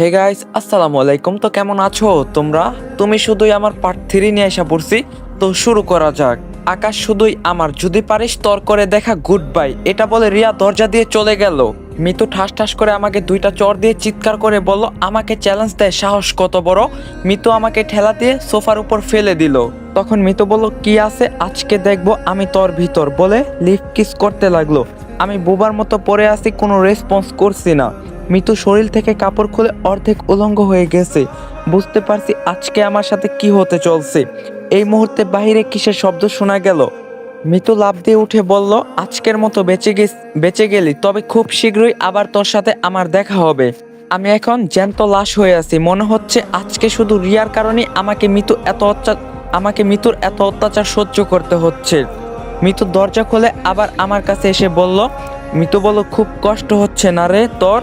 Hey guys আসসালামু আলাইকুম তো কেমন আছো তোমরা? তুমি শুধুই আমার পার্ট থ্রি নিয়ে আসা পড়ছি। তো শুরু করা যাক। আকাশ শুধুই আমার। যদি পারিস তর করে দেখা গুড বাই এটা বলে রিয়া দরজা দিয়ে চলে গেল। মিতু ঠাস ঠাস করে আমাকে দুইটা চর দিয়ে চিৎকার করে বলল, আমাকে চ্যালেঞ্জ দেয় সাহস কত বড়? মিতু আমাকে ঠেলা দিয়ে সোফার উপর ফেলে দিল। তখন মিতু বলল, কি আছে? আজকে দেখব, আমি তোর ভিতর। বলে লিপ কিস করতে লাগল। আমি বুবার মতো পড়ে আছি, কোনো রেসপন্স করছি না। মিতু শরীর থেকে কাপড় খুলে অর্ধেক উলঙ্গ হয়ে গেছে। বুঝতে পারছি আজকে আমার সাথে কি হতে চলছে। এই মুহূর্তে বাইরে কিসের শব্দ শোনা গেল? মিতু লাভ দিয়ে উঠে বলল, আজকের মতো বেঁচে গে বেঁচে গেলি, তবে খুব শীঘ্রই আবার তোর সাথে আমার দেখা হবে। আমি এখন জ্যান্ত লাশ হয়ে আছি। মনে হচ্ছে আজকে শুধু রিয়ার কারণে আমাকে মিতু এত অত্যাচার, আমাকে মিতুর এত অত্যাচার সহ্য করতে হচ্ছে। মৃত দরজা খুলে আবার আমার কাছে এসে বলল, মৃত বলল খুব কষ্ট হচ্ছে না রে তোর?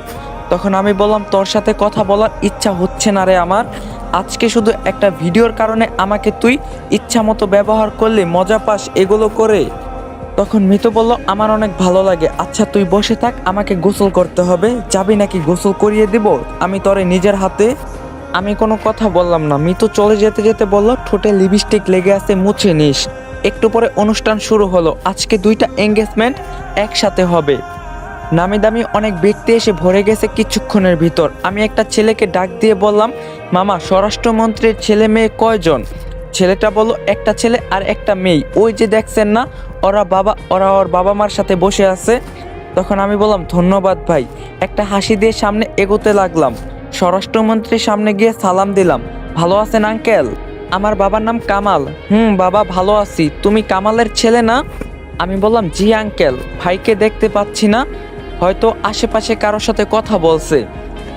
তখন আমি বললাম, তোর সাথে কথা বলার ইচ্ছা হচ্ছে না রে আমার। আজকে শুধু একটা ভিডিওর কারণে আমাকে তুই ইচ্ছা মতো ব্যবহার করলে, মজা পাস, এগুলো করে। তখন মিতু বলল, আমার অনেক ভালো লাগে। আচ্ছা তুই বসে থাক, আমাকে গোসল করতে হবে। যাবি নাকি গোসল করিয়ে দিব? আমি তোরে নিজের হাতে আমি কোনো কথা বললাম না। মিতু চলে যেতে যেতে বলল, ঠোঁটে লিপস্টিক লেগে আছে, মুছে নিস। একটু পরে অনুষ্ঠান শুরু হলো। আজকে দুইটা এঙ্গেজমেন্ট একসাথে হবে। নামি দামি অনেক ব্যক্তি এসে ভরে গেছে কিছুক্ষণের ভিতর। আমি একটা ছেলেকে ডাক দিয়ে বললাম, মামা, স্বরাষ্ট্রমন্ত্রীর ছেলে মেয়ে কয়জন? ছেলেটা বলল, একটা ছেলে আর একটা মেয়ে। ওই যে দেখছেন না, ওরা বাবা, ওরা ওর বাবা মার সাথে বসে আছে। তখন আমি বললাম, ধন্যবাদ ভাই। একটা হাসি দিয়ে সামনে এগোতে লাগলাম। স্বরাষ্ট্রমন্ত্রীর সামনে গিয়ে সালাম দিলাম, ভালো আছেন, আঙ্কেল? আমার বাবার নাম কামাল। হুম, বাবা, ভালো আছি। তুমি কামালের ছেলে না? আমি বললাম, জি, আঙ্কেল। ভাইকে দেখতে পাচ্ছি না। হয়তো আশেপাশে কারোর সাথে কথা বলছে।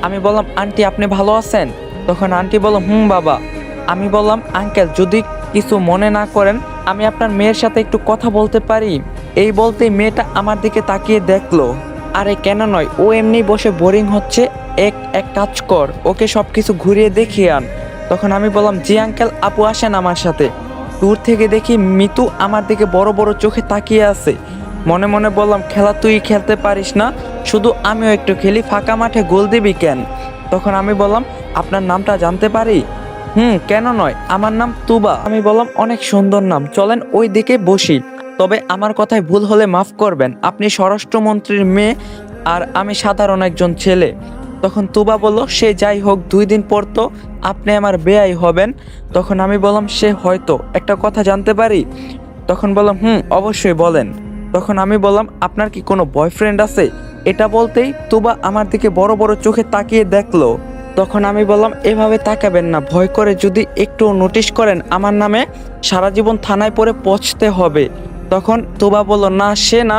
আমি বললাম, আন্টি, আপনি ভালো আছেন? তখন আন্টি বলল, হুম, বাবা। আমি বললাম, আঙ্কেল, যদি কিছু মনে না করেন, আমি আপনার মেয়ের সাথে একটু কথা বলতে পারি। এই বলতেই মেয়েটা আমার দিকে তাকিয়ে দেখল। আরে, কেন নয়? ও এমনি বসে বোরিং হচ্ছে। এক এক কাজ কর। ওকে সব কিছু ঘুরিয়ে দেখিয়ে আন। তখন আমি বললাম, জি, আঙ্কেল, আপু আসেন আমার সাথে। দূর থেকে দেখি মিতু আমার দিকে বড় বড় চোখে তাকিয়ে আছে। মনে মনে বললাম, খেলা তুই খেলতে পারিস না, শুধু আমিও একটু খেলি, ফাঁকা মাঠে গোল দিবি কেন? তখন আমি বললাম, আপনার নামটা জানতে পারি? হুম, কেন নয়, আমার নাম তুবা। আমি বললাম, অনেক সুন্দর নাম, চলেন ওই দিকে বসি, তবে আমার কথায় ভুল হলে মাফ করবেন, আপনি স্বরাষ্ট্রমন্ত্রীর মেয়ে আর আমি সাধারণ একজন ছেলে। তখন তুবা বলল, সে যাই হোক, দুই দিন পর তো আপনি আমার বেয়াই হবেন। তখন আমি বললাম, সে হয়তো, একটা কথা জানতে পারি? তখন বললাম, হুম, অবশ্যই বলেন। তখন আমি বললাম, আপনার কি কোনো বয়ফ্রেন্ড আছে? এটা বলতেই তুবা আমার দিকে বড় বড় চোখে তাকিয়ে দেখল। তখন আমি বললাম, এভাবে তাকাবেন না, ভয় করে যদি একটু নোটিশ করেন, আমার নামে সারা জীবন থানায় পড়ে পৌঁছতে হবে। তখন তুবা বলল, না, সে না,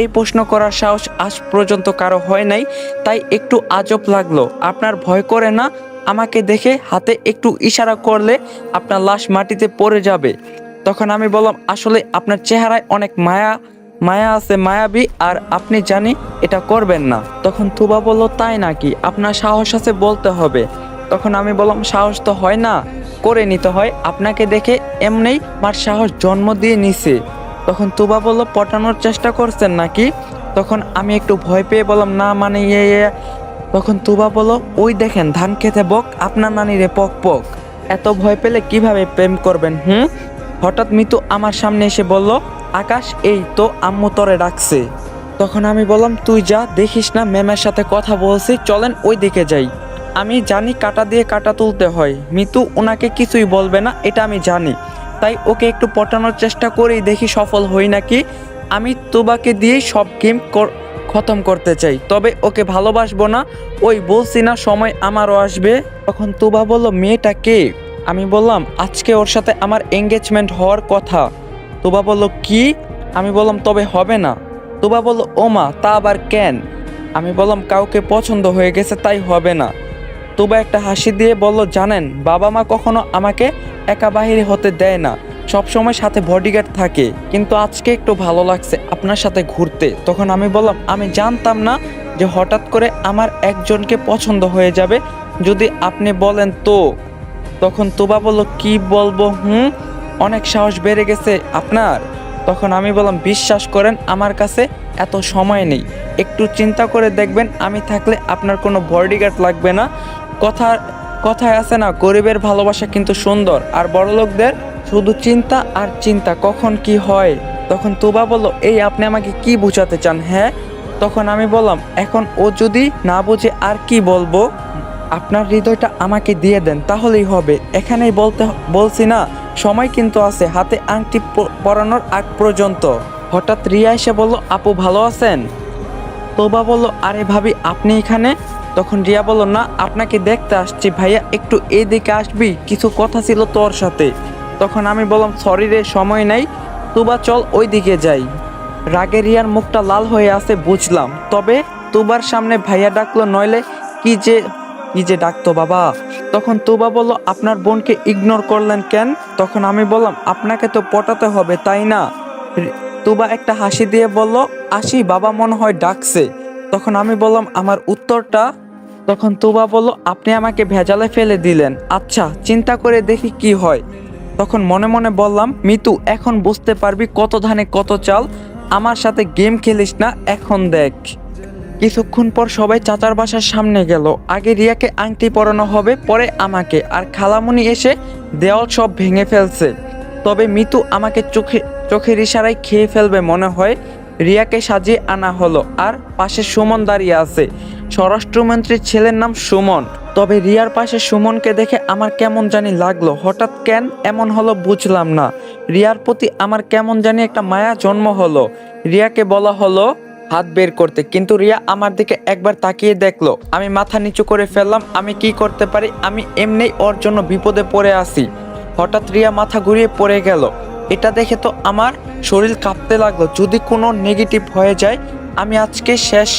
এই প্রশ্ন করার সাহস আজ পর্যন্ত কারও হয় নাই, তাই একটু আজব লাগল। আপনার ভয় করে না, আমাকে দেখে হাতে একটু ইশারা করলে আপনার লাশ মাটিতে পড়ে যাবে। তখন আমি বললাম, আসলে আপনার চেহারায় অনেক মায়া মায়া আছে মায়াবী আর আপনি জানি এটা করবেন না। তখন তুবা বলল, তাই নাকি? আপনার সাহস আছে বলতে হবে। তখন আমি বললাম, সাহস তো হয় না, করে নিতে হয়। আপনাকে দেখে এমনি আমার সাহস জন্ম দিয়ে নিছে। তখন তুবা বলল, পটানোর চেষ্টা করছেন নাকি? তখন আমি একটু ভয় পেয়ে বললাম, না মানে ইয়ে ইয়ে। তখন তুবা বলল, ওই দেখেন, ধান খেতে বক, আপনার নানি রে পক পক। এত ভয় পেলে কীভাবে প্রেম করবেন, হুম? হঠাৎ মিতু আমার সামনে এসে বলল আকাশ এই তো আম্মু তরে ডাকছে। তখন আমি বললাম, তুই যা, দেখিস না, ম্যামের সাথে কথা বলছি, চলেন ওই দিকে যাই। আমি জানি কাটা দিয়ে কাটা তুলতে হয়। মিতু ওনাকে কিছুই বলবে না, এটা আমি জানি। তাই ওকে একটু পটানোর চেষ্টা করেই দেখি সফল হই নাকি। আমি তোবাকে দিয়েই সব গেম খতম করতে চাই। তবে ওকে ভালোবাসবো না, ওই বলছি না, সময় আমারও আসবে। তখন তোবা বলল, মেয়েটা কে? আমি বললাম, আজকে ওর সাথে আমার এঙ্গেজমেন্ট হওয়ার কথা। তোবা বলল, কি? আমি বললাম, তবে হবে না। তোবা বলল ও মা তা আবার কেন? আমি বললাম, কাউকে পছন্দ হয়ে গেছে, তাই হবে না। তোবা একটা হাসি দিয়ে বলল, জানেন, বাবা মা কখনো আমাকে একা বাহিরে হতে দেয় না। সবসময় সাথে বডিগার্ড থাকে। কিন্তু আজকে একটু ভালো লাগছে আপনার সাথে ঘুরতে। তখন আমি বললাম, আমি জানতাম না যে হঠাৎ করে আমার একজনকে পছন্দ হয়ে যাবে যদি আপনি বলেন তো। তখন তোবা বলল, কি বলব, হুম? অনেক সাহস বেড়ে গেছে আপনার। তখন আমি বললাম, বিশ্বাস করেন, আমার কাছে এত সময় নেই। একটু চিন্তা করে দেখবেন, আমি থাকলে আপনার কোনো বডিগার্ড লাগবে না। কথা, কথায় আছে না, গরিবের ভালোবাসা কিন্তু সুন্দর, আর বড় লোকদের শুধু চিন্তা আর চিন্তা, কখন কি হয়? তখন তোবা বলল, এই, আপনি আমাকে কি বোঝাতে চান হ্যাঁ? তখন আমি বললাম, এখন ও যদি না বুঝে, আর কি বলব? আপনার হৃদয়টা আমাকে দিয়ে দেন, তাহলেই হবে। এখানেই বলতে, বলছি না সময় কিন্তু আছে, হাতে আংটি পরানোর আগ পর্যন্ত। হঠাৎ রিয়া এসে বলল, আপু, ভালো আছেন? তোবা বলল, আরে ভাবি, আপনি এখানে? তখন রিয়া বলল, না, আপনাকে দেখতে আসছি। ভাইয়া, একটু এদিকে আসবি, কিছু কথা ছিল তোর সাথে। তখন আমি বললাম, সরি রে, সময় নাই। তুবা, চল ওই দিকে যাই। রাগে রিয়ার মুখটা লাল হয়ে আছে, বুঝলাম। তবে তুবার সামনে ভাইয়া ডাকলো, নইলে কি যে কি যে ডাকতো বাবা? তখন তুবা বলল, আপনার বোনকে ইগনোর করলেন কেন? তখন আমি বললাম, আপনাকে তো পটাতে হবে, তাই না? তুবা একটা হাসি দিয়ে বলল, আসি, বাবা মনে হয় ডাকছে। তখন আমি বললাম, আমার উত্তরটা? তখন তুবা বলল, আপনি আমাকে ভেজালে ফেলে দিলেন। আচ্ছা চিন্তা করে দেখি কি হয়। তখন মনে মনে বললাম, মিতু, এখন বুঝতে পারবি কত ধানে কত চাল। আমার সাথে গেম খেলিস না, এখন দেখ। কিছুক্ষণ পর সবাই চাচার বাসার সামনে গেল। আগে রিয়াকে আংটি পরানো হবে, পরে আমাকে, আর খালামুনি এসে দেওয়াল সব ভেঙে ফেলছে। তবে মিতু আমাকে চোখে, চোখের ইশারায় খেয়ে ফেলবে মনে হয়। রিয়াকে সাজিয়ে আনা হলো, আর পাশে সুমন দাঁড়িয়ে আছে। স্বরাষ্ট্রমন্ত্রীর ছেলের নাম সুমন। তবে রিয়ার পাশে সুমনকে দেখে আমার কেমন জানি লাগল। হঠাৎ কেন এমন হলো বুঝলাম না। রিয়ার প্রতি আমার কেমন জানি একটা মায়া জন্ম হলো। রিয়াকে বলা হলো হাত বের করতে। কিন্তু রিয়া আমার দিকে একবার তাকিয়ে দেখল। আমি মাথা নিচু করে ফেললাম, আমি কি করতে পারি? আমি এমনি ওর জন্য বিপদে পড়ে আসি হঠাৎ রিয়া মাথা ঘুরিয়ে পড়ে গেল। এটা দেখে তো আমার শরীর কাঁপতে লাগল। যদি কোনো নেগেটিভ হয়ে যায়, আমি আজকে শেষ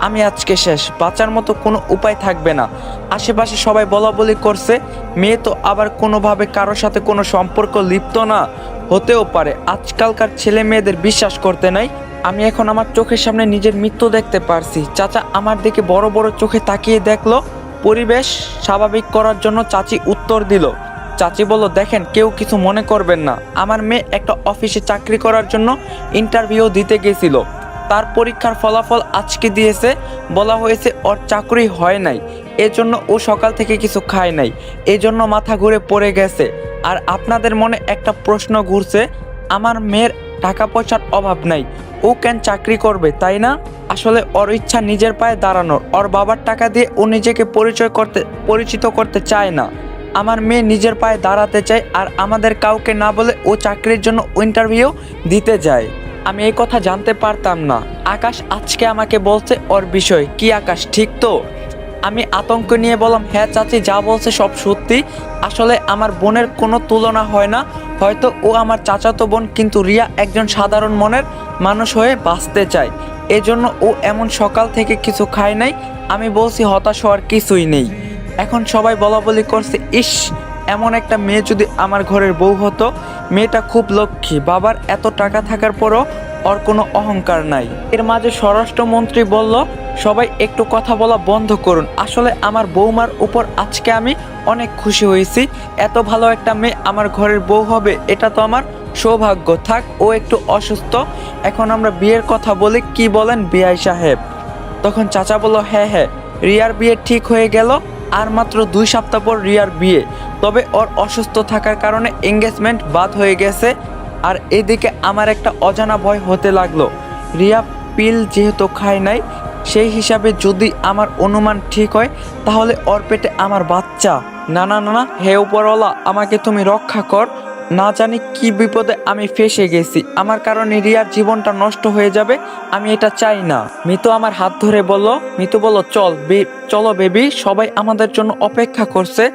আমি আজকে শেষ। বাঁচার মতো কোনো উপায় থাকবে না। আশেপাশে সবাই বলা বলি করছে, মেয়ে তো আবার কোনোভাবে কারোর সাথে কোনো সম্পর্ক লিপ্ত না। হতেও পারে, আজকালকার ছেলে মেয়েদের বিশ্বাস করতে নাই। আমি এখন আমার চোখের সামনে নিজের মৃত্যু দেখতে পারছি। চাচা আমার দিকে বড় বড় চোখে তাকিয়ে দেখল। পরিবেশ স্বাভাবিক করার জন্য চাচি উত্তর দিল। চাচি বলল, দেখেন, কেউ কিছু মনে করবেন না। আমার মেয়ে একটা অফিসে চাকরি করার জন্য ইন্টারভিউ দিতে গেছিল। তার পরীক্ষার ফলাফল আজকে দিয়েছে। বলা হয়েছে ওর চাকরি হয় নাই। এজন্য ও সকাল থেকে কিছু খায় নাই। এজন্য মাথা ঘুরে পড়ে গেছে। আর আপনাদের মনে একটা প্রশ্ন ঘুরছে, আমার মেয়ের টাকা পয়সার অভাব নাই। ও কেন চাকরি করবে, তাই না? আসলে ওর ইচ্ছা নিজের পায়ে দাঁড়ানোর। ওর বাবার টাকা দিয়ে ও নিজেকে পরিচয় করতে, পরিচিত করতে চায় না। আমার মেয়ে নিজের পায়ে দাঁড়াতে চায় আর আমাদের কাউকে না বলে ও চাকরির জন্য ইন্টারভিউ দিতে যায়। আমি এই কথা জানতে পারতাম না। আকাশ আজকে আমাকে বলছে ওর বিষয়। কি আকাশ, ঠিক তো? আমি আতঙ্ক নিয়ে বললাম হ্যাঁ চাচি, যা বলছে সব সত্যি। আসলে আমার বোনের কোনো তুলনা হয় না। হয়তো ও আমার চাচাতো বোন, কিন্তু রিয়া একজন সাধারণ মনের মানুষ হয়ে বাঁচতে চায়। এজন্য ও এমন সকাল থেকে কিছু খায় নাই। আমি বলছি হতাশ হওয়ার কিছুই নেই। এখন সবাই বলা বলি করছে, ইস এমন একটা মেয়ে যদি আমার ঘরের বউ হতো, মেয়েটা খুব লক্ষ্মী, বাবার এত টাকা থাকার পরও ওর কোনো অহংকার নাই। এর মাঝে স্বরাষ্ট্রমন্ত্রী বলল, সবাই একটু কথা বলা বন্ধ করুন। আসলে আমার বৌমার উপর আজকে আমি অনেক খুশি হয়েছি। এত ভালো একটা মেয়ে আমার ঘরের বউ হবে, এটা তো আমার সৌভাগ্য। থাক, ও একটু অসুস্থ। এখন আমরা বিয়ের কথা বলি, কি বলেন বিআই সাহেব? তখন চাচা বলল হ্যাঁ হ্যাঁ রিয়ার বিয়ে ঠিক হয়ে গেল। আর মাত্র দুই সপ্তাহ পর রিয়ার বিয়ে। তবে ওর অসুস্থ থাকার কারণে এঙ্গেজমেন্ট বাদ হয়ে গেছে। আর এদিকে আমার একটা অজানা ভয় হতে লাগল। রিয়া পিল যেহেতু খায় নাই, সেই হিসাবে যদি আমার অনুমান ঠিক হয়, তাহলে ওর পেটে আমার বাচ্চা। না না না না হে উপরওয়ালা, আমাকে তুমি রক্ষা কর। না জানি কি বিপদে আমি ফেসে গেছি। আমার কারণে রিয়ার জীবনটা নষ্ট হয়ে যাবে, আমি এটা চাই না। মিতু আমার হাত ধরে বলল, মিতু বলল, চল চলো বেবি, সবাই আমাদের জন্য অপেক্ষা করছে।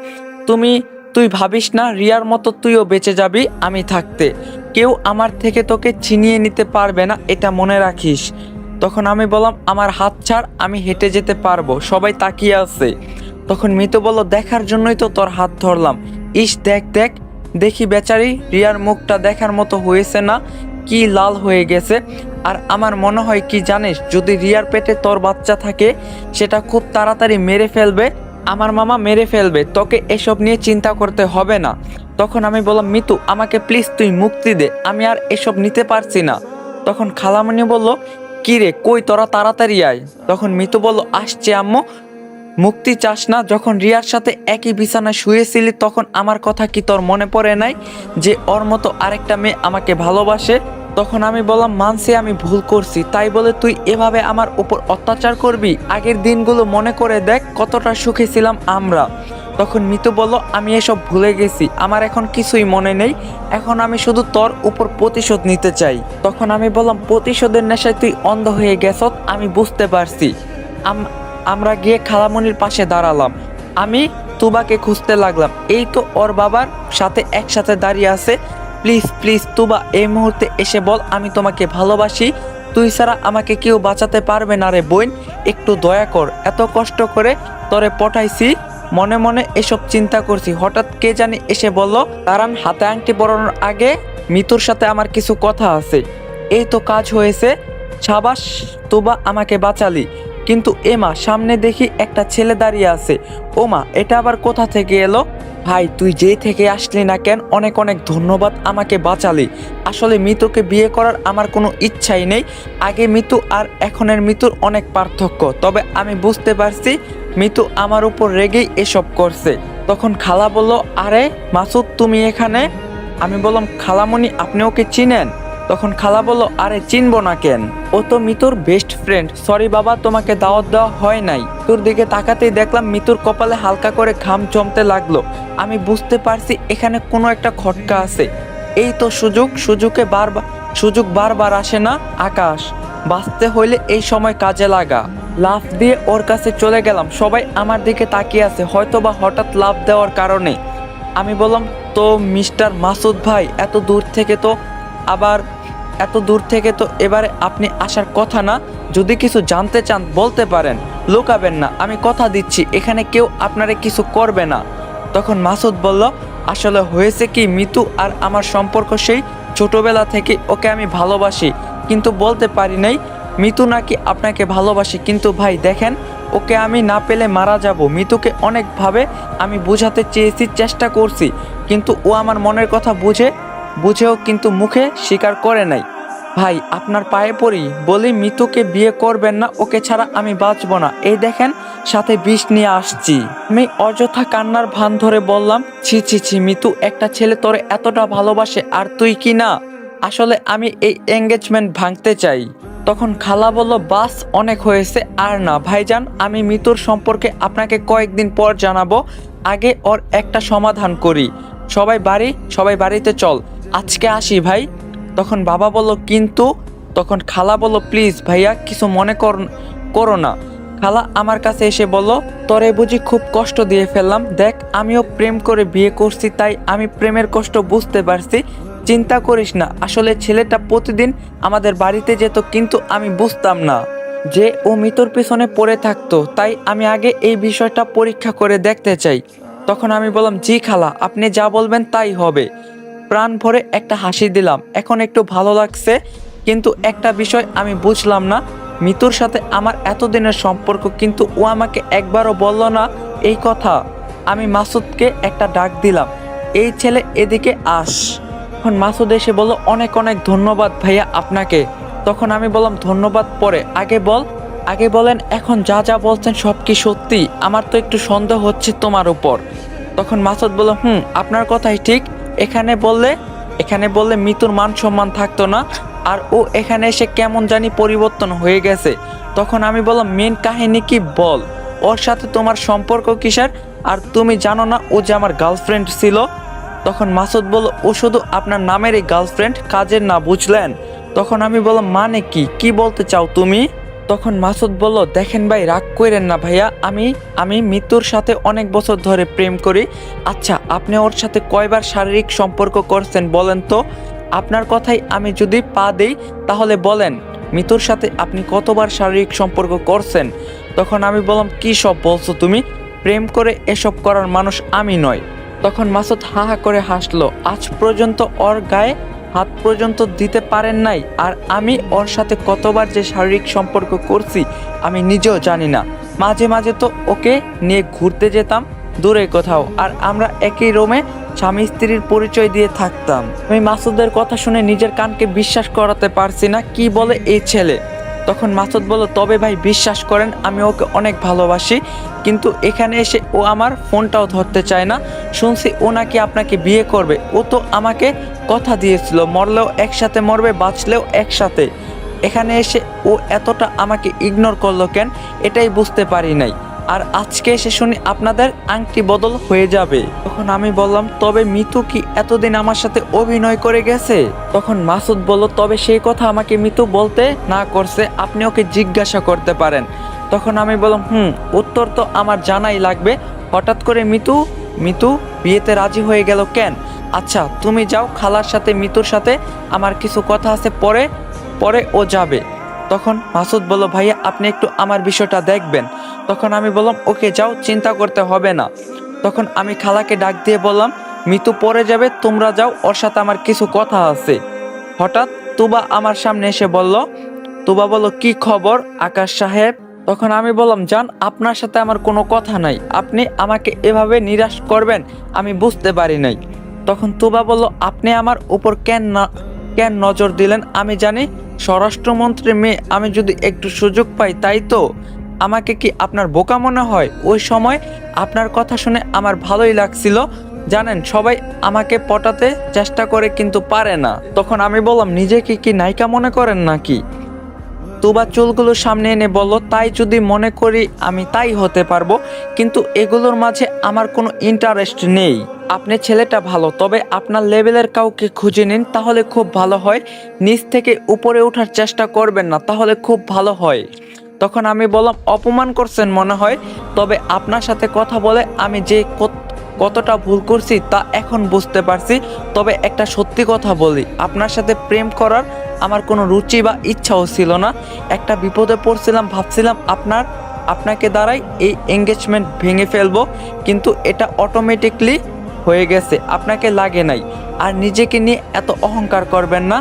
তুমি, তুই ভাবিস না, রিয়ার মতো তুইও বেঁচে যাবি আমি থাকতে। কেউ আমার থেকে তোকে ছিনিয়ে নিতে পারবে না, এটা মনে রাখিস। তখন আমি বললাম, আমার হাত ছাড়, আমি হেঁটে যেতে পারব, সবাই তাকিয়ে আছে। তখন মিতু বলল, দেখার জন্যই তো তোর হাত ধরলাম। ইস, দেখ দেখ দেখি বেচারি রিয়ার মুখটা দেখার মতো হয়েছে না, কি লাল হয়ে গেছে। আর আমার মনে হয় কি জানিস, যদি রিয়ার পেটে তোর বাচ্চা থাকে, সেটা খুব তাড়াতাড়ি মেরে ফেলবে, আমার মামা মেরে ফেলবে, তোকে এসব নিয়ে চিন্তা করতে হবে না। তখন আমি বললাম, মিতু, আমাকে প্লিজ তুই মুক্তি দে, আমি আর এসব নিতে পারছি না। তখন খালামণি বলল, কি রে, কই তোরা তাড়াতাড়ি আয়? তখন মিতু বলল, আসছে আম্মু মুক্তি চাস না, যখন রিয়ার সাথে একই বিছানায় শুয়েছিলি, তখন আমার কথা কি তোর মনে পড়ে নাই? যে ওর মতো আরেকটা মেয়ে আমাকে ভালোবাসে? তখন আমি বললাম মানসি আমি ভুল করছি। তাই বলে তুই এভাবে আমার উপর অত্যাচার করবি? আগের দিনগুলো মনে করে দেখ কতটা সুখে ছিলাম আমরা। তখন মিতু বলল, আমি এসব ভুলে গেছি। আমার এখন কিছুই মনে নেই। এখন আমি শুধু তোর উপর প্রতিশোধ নিতে চাই। তখন আমি বললাম, প্রতিশোধের নেশায় তুই অন্ধ হয়ে গেছ, আমি বুঝতে পারছি। আমরা গিয়ে খালামণির পাশে দাঁড়ালাম। আমি তুবাকে খুঁজতে লাগলাম। এই তো ওর বাবার সাথে একসাথে দাঁড়িয়ে আছে। প্লিজ প্লিজ, তুবা, এই মুহূর্তে এসে বল, আমি তোমাকে ভালোবাসি। তুই ছাড়া আমাকে কেউ বাঁচাতে পারবে না রে বোন। একটু দয়া কর, এত কষ্ট করে তরে পটাইছি। মনে মনে এসব চিন্তা করছি। হঠাৎ কে জানি এসে বলল তারান হাতে আংটি পরানোর আগে মিতুর সাথে আমার কিছু কথা আছে। এই তো কাজ হয়েছে। সাবাস, তোবা, আমাকে বাঁচালি। কিন্তু এমা সামনে দেখি একটা ছেলে দাঁড়িয়ে আছে। ও মা এটা আবার কোথা থেকে এলো? ভাই, তুই যেই থেকে আসলি না কেন, অনেক অনেক ধন্যবাদ আমাকে বাঁচালি। আসলে মিতুকে বিয়ে করার আমার কোনো ইচ্ছাই নেই। আগে মিতু আর এখনের মিতুর অনেক পার্থক্য, তবে আমি বুঝতে পারছি মিতু আমার উপর রেগেই এসব করছে। তখন খালা বলল, আরে, মাসুদ, তুমি এখানে? আমি বললাম, খালামণি আপনি ওকে চিনেন? তখন খালা বলল, আরে, চিনবো না কেন। ও তো মিতুর বেস্ট ফ্রেন্ড সরি বাবা, তোমাকে দাওয়াত দেওয়া হয় নাই। তোর দিকে তাকাতেই দেখলাম মিতুর কপালে হালকা করে ঘাম জমতে লাগল। আমি বুঝতে পারছি এখানে কোনো একটা খটকা আছে। এই তো সুযোগ, সুযোগে বারবার সুযোগ বারবার আসে না আকাশ। বাঁচতে হইলে এই সময় কাজে লাগা। লাফ দিয়ে ওর কাছে চলে গেলাম। সবাই আমার দিকে তাকিয়ে আছে হয়তো বা হঠাৎ লাফ দেওয়ার কারণে। আমি বললাম, তো মিস্টার মাসুদ ভাই, এত দূর থেকে তো আবার এত দূর থেকে তো এবারে আপনি আসার কথা না। যদি কিছু জানতে চান, বলতে পারেন। লুকাবেন না, আমি কথা দিচ্ছি, এখানে কেউ আপনারে কিছু করবে না। তখন মাসুদ বলল, আসলে হয়েছে কি মিতু আর আমার সম্পর্ক সেই ছোটবেলা থেকে ওকে আমি ভালোবাসি, কিন্তু বলতে পারি নাই, মিতু নাকি আপনাকে ভালোবাসি, কিন্তু ভাই দেখেন, ওকে আমি না পেলে মারা যাব। মিতুকে অনেকভাবে আমি বোঝাতে চেয়েছি, চেষ্টা করছি, কিন্তু ও আমার মনের কথা বুঝে বুঝেও কিন্তু মুখে স্বীকার করে নাই। ভাই, আপনার পায়ে পড়ি, বলি মিতুকে বিয়ে করবেন না, ওকে ছাড়া আমি বাঁচবো না। এই দেখেন, সাথে বিষ নিয়ে আসছি। আমি অযথা কান্নার ভান ধরে বললাম, ছি ছি ছি, মিতু, একটা ছেলে তোরে এতটা ভালোবাসে, আর তুই কি না? আসলে আমি এই এঙ্গেজমেন্ট ভাঙতে চাই। তখন খালা বলল, বাস, অনেক হয়েছে, আর না। ভাইজান, আমি মিতুর সম্পর্কে আপনাকে কয়েকদিন পর জানাব, আগে ওর একটা সমাধান করি। সবাই বাড়ি, সবাই বাড়িতে চল। আজকে আসি ভাই। তখন বাবা বলল, কিন্তু? তখন খালা বলল, প্লিজ ভাইয়া, কিছু মনে কর, করো না। খালা আমার কাছে এসে বলল, তরে বুঝি খুব কষ্ট দিয়ে ফেললাম। দেখ, আমিও প্রেম করে বিয়ে করছি, তাই আমি প্রেমের কষ্ট বুঝতে পারছি। চিন্তা করিস না, আসলে ছেলেটা প্রতিদিন আমাদের বাড়িতে যেত, কিন্তু আমি বুঝতাম না যে ও মৃত্যুর পিছনে পড়ে থাকতো। তাই আমি আগে এই বিষয়টা পরীক্ষা করে দেখতে চাই। তখন আমি বললাম, জি খালা, আপনি যা বলবেন তাই হবে। প্রাণ ভরে একটা হাসি দিলাম। এখন একটু ভালো লাগছে, কিন্তু একটা বিষয় আমি বুঝলাম না। মিতুর সাথে আমার এতদিনের সম্পর্ক, কিন্তু ও আমাকে একবারও বলল না এই কথা। আমি মাসুদকে একটা ডাক দিলাম, এই ছেলে এদিকে আস। তখন মাসুদ এসে বলল, অনেক অনেক ধন্যবাদ ভাইয়া আপনাকে। তখন আমি বললাম, ধন্যবাদ পরে। আগে বল। আগে বলেন, এখন যা যা বলছেন সব কি সত্যি? আমার তো একটু সন্দেহ হচ্ছে তোমার উপর। তখন মাসুদ বলল, হুম, আপনার কথাই ঠিক। এখানে বললে এখানে বললে মিতুর মান সম্মান থাকতো না, আর ও এখানে এসে কেমন জানি পরিবর্তন হয়ে গেছে। তখন আমি বললাম, মেন কাহিনী কি বল? ওর সাথে তোমার সম্পর্ক কিসের? আর তুমি জানো না ও যে আমার গার্লফ্রেন্ড ছিল? তখন মাসুদ বলল, ও শুধু আপনার নামের এই গার্লফ্রেন্ড, কাজের না, বুঝলেন? তখন আমি বললাম মানে কি? কি বলতে চাও তুমি? তখন মাসুদ বলল, দেখেন ভাই, রাগ করেন না ভাইয়া, আমি আমি মৃত্যুর সাথে অনেক বছর ধরে প্রেম করি। আচ্ছা আপনি ওর সাথে কয়বার শারীরিক সম্পর্ক করছেন বলেন তো? আপনার কথাই আমি যদি পা দেই, তাহলে বলেন মিতুর সাথে আপনি কতবার শারীরিক সম্পর্ক করছেন? তখন আমি বললাম, কি সব বলছো তুমি? প্রেম করে এসব করার মানুষ আমি নয় তখন মাসুদ হা হা করে হাসলো। আজ পর্যন্ত ওর গায়ে হাত পর্যন্ত দিতে পারেন নাই। আর আমি ওর সাথে কতবার যে শারীরিক সম্পর্ক করছি, আমি নিজেও জানি না। মাঝে মাঝে তো ওকে নিয়ে ঘুরতে যেতাম, দূরে কোথাও। আর আমরা একই রোমে স্বামী স্ত্রীর পরিচয় দিয়ে থাকতাম। আমি মাসুদের কথা শুনে নিজের কানকে বিশ্বাস করাতে পারছি না, কি বলে এই ছেলে? তখন মাসুদ বলল, তবে ভাই, বিশ্বাস করেন, আমি ওকে অনেক ভালোবাসি, কিন্তু এখানে এসে ও আমার ফোনটাও ধরতে চায় না। শুনছি ও নাকি আপনাকে বিয়ে করবে। ও তো আমাকে কথা দিয়েছিল, মরলেও একসাথে মরবে, বাঁচলেও একসাথে। এখানে এসে ও এতটা আমাকে ইগনোর করল কেন, এটাই বুঝতে পারি নাই। আর আজকে এসে শুনি আপনাদের আংটি বদল হয়ে যাবে। তখন আমি বললাম, তবে মিতু কি এতদিন আমার সাথে অভিনয় করে গেছে? তখন মাসুদ বলল, তবে সেই কথা আমাকে মিতু বলতে না করছে, আপনি ওকে জিজ্ঞাসা করতে পারেন। তখন আমি বললাম, হুম, উত্তর তো আমার জানাই লাগবে। হঠাৎ করে মিতু মিতু, বিয়েতে রাজি হয়ে গেল কেন? আচ্ছা তুমি যাও, খালার সাথে, মিতুর সাথে, আমার কিছু কথা আছে, পরে পরে ও যাবে। তখন মাসুদ বলল, ভাইয়া, আপনি একটু আমার বিষয়টা দেখবেন। তখন আমি বললাম, ওকে, যাও, চিন্তা করতে হবে না। তখন আমি খালাকে ডাক দিয়ে বললাম, মিতু পরে যাবে, তোমরা যাও, ওর সাথে আমার কিছু কথা আছে। হঠাৎ তুবা আমার সামনে এসে বলল, তুবা বলল, কি খবর, আকাশ সাহেব? তখন আমি বললাম, জান, আপনার সাথে আমার কোনো কথা নাই। আপনি আমাকে এভাবে নিরাশ করবেন, আমি বুঝতে পারি নাই। তখন তুবা বলল, আপনি আমার উপর কেন না- কেন নজর দিলেন? আমি জানি স্বরাষ্ট্রমন্ত্রী মেয়ে, আমি যদি একটু সুযোগ পাই, তাই তো? আমাকে কি আপনার বোকা মনে হয়? ওই সময় আপনার কথা শুনে আমার ভালোই লাগছিল। জানেন, সবাই আমাকে পটাতে চেষ্টা করে, কিন্তু পারে না। তখন আমি বললাম, নিজেকে কি নায়িকা মনে করেন নাকি? তুবা চুলগুলো সামনে এনে বলল, তাই যদি মনে করি আমি তাই হতে পারব, কিন্তু এগুলোর মাঝে আমার কোনো ইন্টারেস্ট নেই। আপনি ছেলেটা ভালো, তবে আপনার লেভেলের কাউকে খুঁজে নিন, তাহলে খুব ভালো হয়। নিচ থেকে উপরে ওঠার চেষ্টা করবেন না, তাহলে খুব ভালো হয়। তখন আমি বললাম, অপমান করছেন মনে হয়, তবে আপনার সাথে কথা বলে আমি যে কতটা ভুল করছি তা এখন বুঝতে পারছি। তবে একটা সত্যি কথা বলি, আপনার সাথে প্রেম করার আমার কোনো রুচি বা ইচ্ছাও ছিল না। একটা বিপদে পড়ছিলাম, ভাবছিলাম আপনার, আপনাকে দ্বারাই এই এঙ্গেজমেন্ট ভেঙে ফেলব, কিন্তু এটা অটোমেটিকলি হয়ে গেছে, আপনাকে লাগে নাই। আর নিজেকে নিয়ে এত অহংকার করবেন না,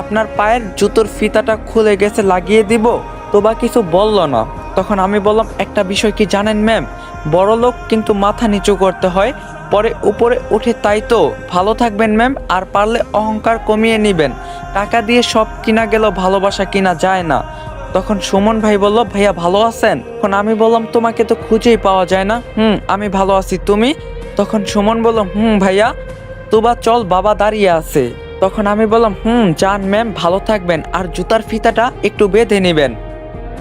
আপনার পায়ের জুতোর ফিতাটা খুলে গেছে, লাগিয়ে দিব, তো বা কিছু বলল না। তখন আমি বললাম, একটা বিষয় কি জানেন ম্যাম বড় লোক কিন্তু মাথা নিচু করতে হয়। পরে উপরে উঠে তাই তো। ভালো থাকবেন, ম্যাম, আর পারলে অহংকার কমিয়ে নেবেন। টাকা দিয়ে সব কিনা গেল ভালোবাসা কিনা যায় না। তখন সুমন ভাই বলল, ভাইয়া, ভালো আছেন? তখন আমি বললাম, তোমাকে তো খুঁজেই পাওয়া যায় না। হুম, আমি ভালো আছি, তুমি? তখন সুমন বলল, হুম, ভাইয়া, তোবা, চল, বাবা দাঁড়িয়ে আছে। তখন আমি বললাম, হুম, যান, ম্যাম, ভালো থাকবেন, আর জুতার ফিতাটা একটু বেঁধে নেবেন।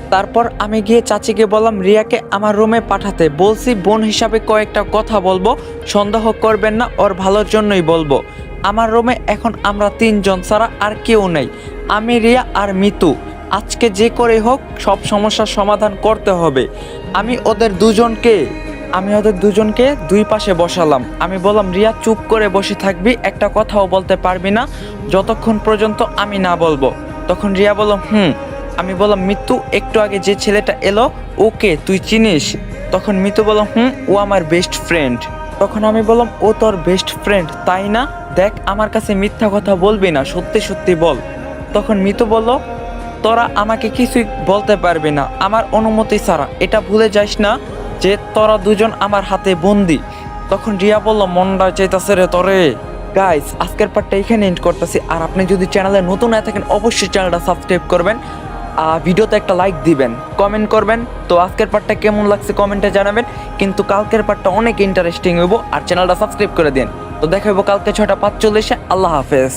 তারপর আমি গিয়ে চাচিকে বললাম, রিয়াকে আমার রুমে পাঠাতে। বলছি, বোন হিসাবে কয়েকটা কথা বলব। সন্দেহ করবেন না, ওর ভালোর জন্যই বলব। আমার রুমে এখন আমরা তিনজন ছাড়া আর কেউ নেই। আমি, রিয়া আর মিতু। আজকে যে করে হোক, সব সমস্যার সমাধান করতে হবে। আমি ওদের দুজনকে, আমি ওদের দুজনকে দুই পাশে বসালাম। আমি বললাম, রিয়া, চুপ করে বসে থাকবি, একটা কথাও বলতে পারবি না। যতক্ষণ পর্যন্ত আমি না বলব। তখন রিয়া বলল, হুম। আমি বললাম মৃত্যু একটু আগে যে ছেলেটা এলো, ওকে তুই চিনিস? তখন মিতু বলল, হুম, ও আমার বেস্ট ফ্রেন্ড তখন আমি বললাম, ও তোর বেস্ট ফ্রেন্ড তাই না? দেখ, আমার কাছে মিথ্যা কথা বলবি না, সত্যি সত্যি বল। তখন মিতু বলল, তোরা আমাকে কিছুই বলতে পারবি না, আমার অনুমতি ছাড়া। এটা ভুলে যাস না যে তোরা দুজন আমার হাতে বন্দি। তখন রিয়া বলল মনটা চাইতাছে রে তোরে। গাইস আজকের পার্টটা এখানে এন্ড করতেছি। আর আপনি যদি চ্যানেলে নতুন হয়ে থাকেন, অবশ্যই চ্যানেলটা সাবস্ক্রাইব করবেন। ভিডিওতে একটা লাইক দিবেন কমেন্ট করবেন। তো আজকের পার্টটা কেমন লাগছে কমেন্টে জানাবেন। কিন্তু কালকের পার্টটা অনেক ইন্টারেস্টিং হইব, আর চ্যানেলটা সাবস্ক্রাইব করে দিন। তো দেখা কালকে ছটা পাঁচ চল্লিশে আল্লাহ হাফেজ।